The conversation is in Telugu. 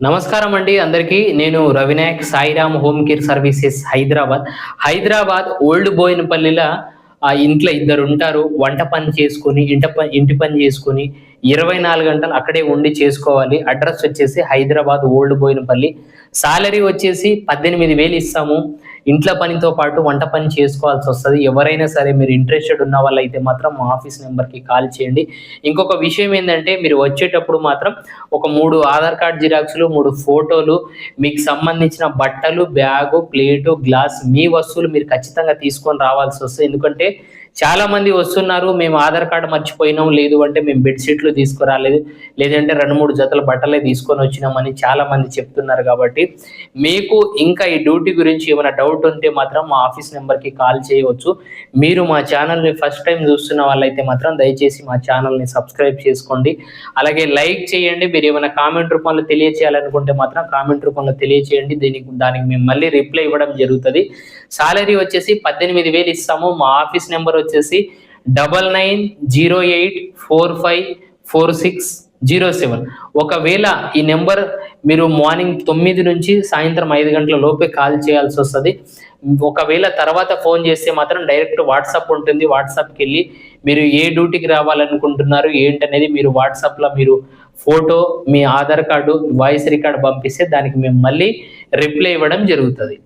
నమస్కారం అండి అందరికీ. నేను Ravinayak Sairam home care services Hyderabad. Hyderabad old బోయినపల్లిలో ఆ ఇంట్లో ఇద్దరు ఉంటారు. వంట పని చేసుకొని ఇంట పని ఇంటి పని చేసుకొని ఇరవై నాలుగు గంటలు అక్కడే ఉండి చేసుకోవాలి. అడ్రస్ వచ్చేసి హైదరాబాద్ ఓల్డ్ బోయినపల్లి. సాలరీ వచ్చేసి పద్దెనిమిది వేలు ఇస్తాము. ఇంట్లో పనితో పాటు వంట పని చేసుకోవాల్సి వస్తుంది. ఎవరైనా సరే మీరు ఇంట్రెస్టెడ్ ఉన్న వాళ్ళైతే మాత్రం మా ఆఫీస్ నెంబర్కి కాల్ చేయండి. ఇంకొక విషయం ఏంటంటే మీరు వచ్చేటప్పుడు మాత్రం ఒక మూడు ఆధార్ కార్డ్ జిరాక్స్లు మూడు ఫోటోలు మీకు సంబంధించిన బట్టలు బ్యాగు ప్లేటు గ్లాస్ మీ వస్తువులు మీరు ఖచ్చితంగా తీసుకొని రావాల్సి వస్తుంది. ఎందుకంటే చాలా మంది వస్తున్నారు మేము ఆధార్ కార్డు మర్చిపోయినాం లేదు అంటే మేము బెడ్షీట్లు తీసుకురాలేదు లేదంటే రెండు మూడు జతల బట్టలే తీసుకొని వచ్చినామని చాలా మంది చెప్తున్నారు కాబట్టి మీకు ఇంకా ఈ డ్యూటీ గురించి ఏమైనా డౌట్ ఉంటే మాత్రం మా ఆఫీస్ నెంబర్కి కాల్ చేయవచ్చు. మీరు మా ఛానల్ని ఫస్ట్ టైం చూస్తున్న వాళ్ళైతే మాత్రం దయచేసి మా ఛానల్ని సబ్స్క్రైబ్ చేసుకోండి. అలాగే లైక్ చేయండి మీరు ఏమైనా కామెంట్ రూపంలో తెలియచేయాలనుకుంటే మాత్రం కామెంట్ రూపంలో తెలియచేయండి. దీనికి దానికి మేము మళ్ళీ రిప్లై ఇవ్వడం జరుగుతుంది. సాలరీ వచ్చేసి పద్దెనిమిది వేలు ఇస్తాము. మా ఆఫీస్ నెంబర్ వచ్చేసి double nine zero eight four five four six zero seven. ఒకవేళ ఈ నెంబర్ మీరు మార్నింగ్ తొమ్మిది నుంచి సాయంత్రం ఐదు గంటల లోపే కాల్ చేయాల్సి వస్తుంది. ఒకవేళ తర్వాత ఫోన్ చేస్తే మాత్రం డైరెక్ట్ వాట్సాప్ ఉంటుంది. వాట్సాప్కి వెళ్ళి మీరు ఏ డ్యూటీకి రావాలనుకుంటున్నారు ఏంటనేది మీరు వాట్సాప్లో మీరు ఫోటో మీ ఆధార్ కార్డు వాయిస్ రికార్డు పంపిస్తే దానికి మేము మళ్ళీ రిప్లై ఇవ్వడం జరుగుతుంది.